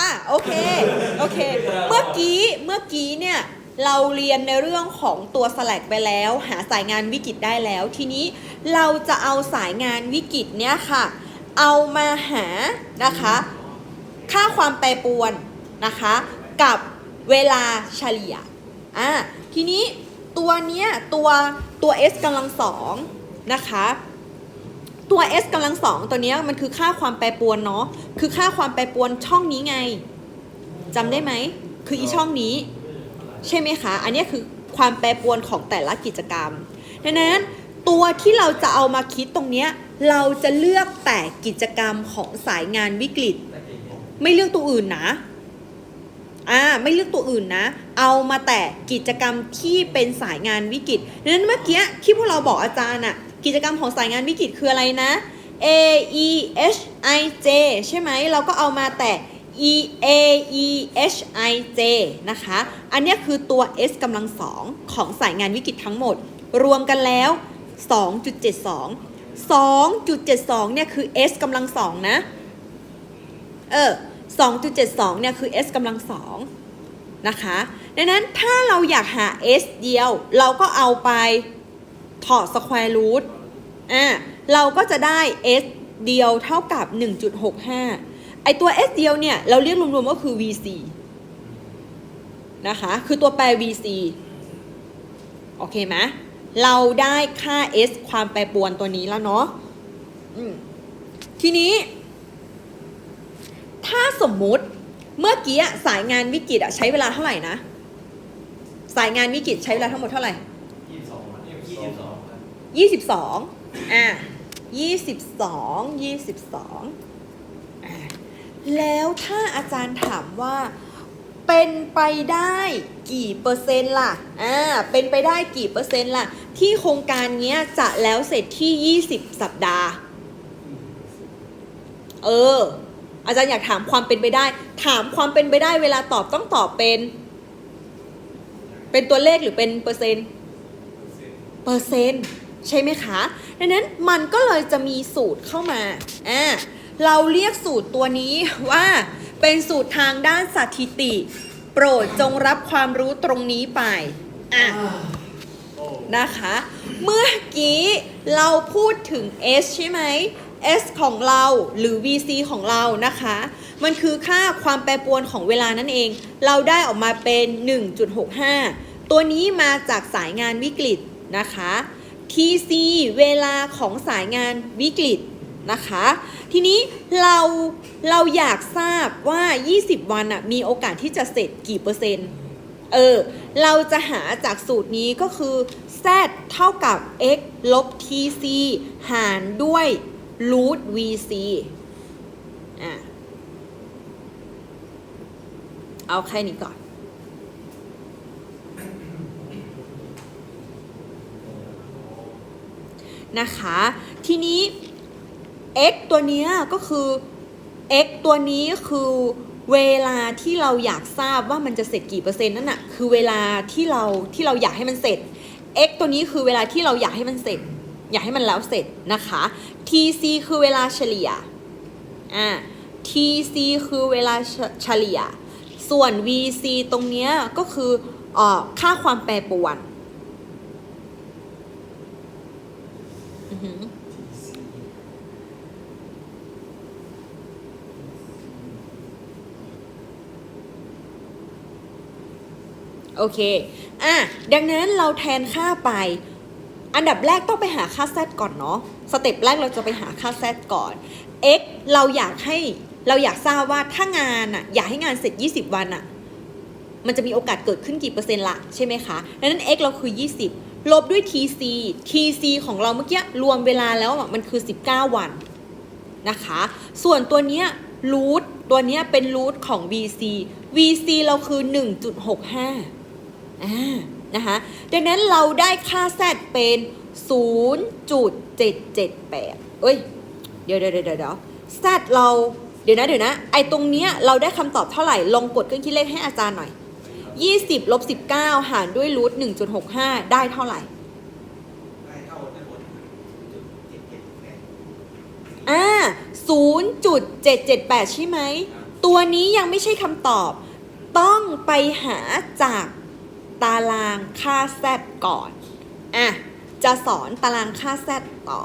อะโอเคโอเค เมื่อกี้เมื่อกี้เนี่ยเราเรียนในเรื่องของตัว slack ไปแล้ว หาสายงานวิกฤตได้แล้ว ทีนี้เราจะเอาสายงานวิกฤตเนี่ยค่ะ เอามาหานะคะ ค่าความแปรปรวนนะคะ กับเวลาเฉลี่ยอะทีนี้ตัวเนี้ยตัวตัว s กำลังสองนะคะ ตัว s กำลังสองตัวนี้มันคือค่าความแปรปรวนเนาะคือค่าความแปรปรวนช่องนี้ไงจำได้ไหม คืออีช่องนี้ ใช่ไหมคะ อันนี้คือความแปรปรวนของแต่ละกิจกรรม ดังนั้นตัวที่เราจะเอามาคิดตรงนี้เราจะเลือกแต่กิจกรรมของสายงานวิกฤต ไม่เลือกตัวอื่นนะอ่าไม่เลือกตัวอื่นนะ เอามาแต่กิจกรรมที่เป็นสายงานวิกฤตดังนั้นเมื่อกี้ที่พวกเราบอกอาจารย์อะ กิจกรรมของสายงานวิกฤตคืออะไรนะ A E H I J ใช่ไหม เราก็เอามาแต่ E A E H I J นะคะ อันนี้คือตัว S กำลังสองของสายงานวิกฤตทั้งหมด รวมกันแล้ว 2.72 2.72 เนี่ยคือ S กำลังสองนะ เออ 2.72 เนี่ยคือ s กำลังสองนะคะ ดังนั้นถ้าเราอยากหา s เดียว เราก็เอาไปถอด square root อ่าเราก็จะได้ s เดียวเท่ากับ 1.65 ไอตัว s เดียวเนี่ย เราเรียกรวมๆก็คือ vc นะคะ คือตัวแปร vc โอเคไหมเราได้ค่า s ความแปรปรวนตัวนี้แล้วเนาะอืมทีนี้ ถ้าสมมุติเมื่อกี้อะสายงานวิกฤตอะใช้เวลาเท่าไหร่นะ สายงานวิกฤตใช้เวลาทั้งหมดเท่าไหร่ยี่สิบส องยี่สิบสองครับยี่สิบสองอะยี่สิบสองยี่สิบสองแล้วถ้าอาจารย์ถามว่าเป็นไปได้กี่เปอร์เซ็นต์ล่ะ อ่า เป็นไปได้กี่เปอร์เซ็นต์ล่ะ ที่โครงการเนี้ยจะแล้วเสร็จที่ 20 สัปดาห์ เออ อาจารย์อยากถามความเป็นไปได้ ถามความเป็นไปได้เวลาตอบต้องตอบเป็น เป็นตัวเลขหรือเป็นเปอร์เซ็นต์ เปอร์เซ็นต์ ใช่ไหมคะดังนั้นมันก็เลยจะมีสูตรเข้ามาอ่าเราเรียกสูตรตัวนี้ว่าเป็นสูตรทางด้านสถิติ โปรดจงรับความรู้ตรงนี้ไปอะนะคะ เมื่อกี้เราพูดถึง S ใช่ไหม S ของเราหรือ VC ของเรานะคะ มันคือค่าความแปรปรวนของเวลานั่นเอง เราได้ออกมาเป็น 1.65 ตัวนี้มาจากสายงานวิกฤตนะคะ TC เวลาของสายงานวิกฤตนะคะ ทีนี้เราเราอยากทราบว่า 20 วันอะมีโอกาสที่จะเสร็จกี่เปอร์เซ็นต์เออ เราจะหาจากสูตรนี้ก็คือ z เท่ากับ x ลบ tc หารด้วย root vc อะ เอาแค่นี้ก่อน นะคะ ทีนี้ x ตัวนี้ก็คือ x ตัวนี้คือเวลาที่เราอยากทราบว่ามันจะเสร็จกี่เปอร์เซ็นต์นั่นน่ะคือเวลาที่เราที่เราอยากให้มันเสร็จ x ตัวนี้คือเวลาที่เราอยากให้มันเสร็จ อยากให้มันแล้วเสร็จนะคะ tc คือเวลาเฉลี่ยอ่า tc คือเวลาเฉลี่ย ส่วน vc ตรงเนี้ยก็คืออค่าความแปรปรวน อือหือโอเค อะ ดังนั้นเราแทนค่าไป อันดับแรกต้องไปหาค่า z ก่อนเนาะ สเต็ปแรกเราจะไปหาค่า z ก่อน x เราอยากให้ เราอยากทราบว่าถ้างานอะอยากให้งานเสร็จ 20 วันอะมันจะมีโอกาสเกิดขึ้นกี่เปอร์เซ็นต์ละใช่ไหมคะ ดังนั้น x เราคือ 20 ลบด้วย tc tc ของเราเมื่อกี้รวมเวลาแล้วมันคือ 19 วันนะคะ ส่วนตัวเนี้ยรูทตัวเนี้ยเป็นรูทของ VC VC เราคือ 1.65อ่านะคะดังนั้นเราได้ค่า Z เป็น 0.778 เอ้ย เดี๋ยวเดี๋ยวเดี๋ยวเดี๋ยว Z เรา เดี๋ยวนะเดี๋ยวนะ ไอตรงเนี้ยเราได้คำตอบเท่าไหร่ ลองกดเครื่องคิดเลขให้อาจารย์หน่อย 20ลบ19 หารด้วยรูท1.65 ได้เท่าไหร่ ได้เท่าได้หมดจุดเจ็ดเจ็ดแปดอ่า0.778 ใช่ไหม ตัวนี้ยังไม่ใช่คำตอบ ต้องไปหาจากตารางค่าแซดก่อน อะ จะสอนตารางค่าแซดต่อ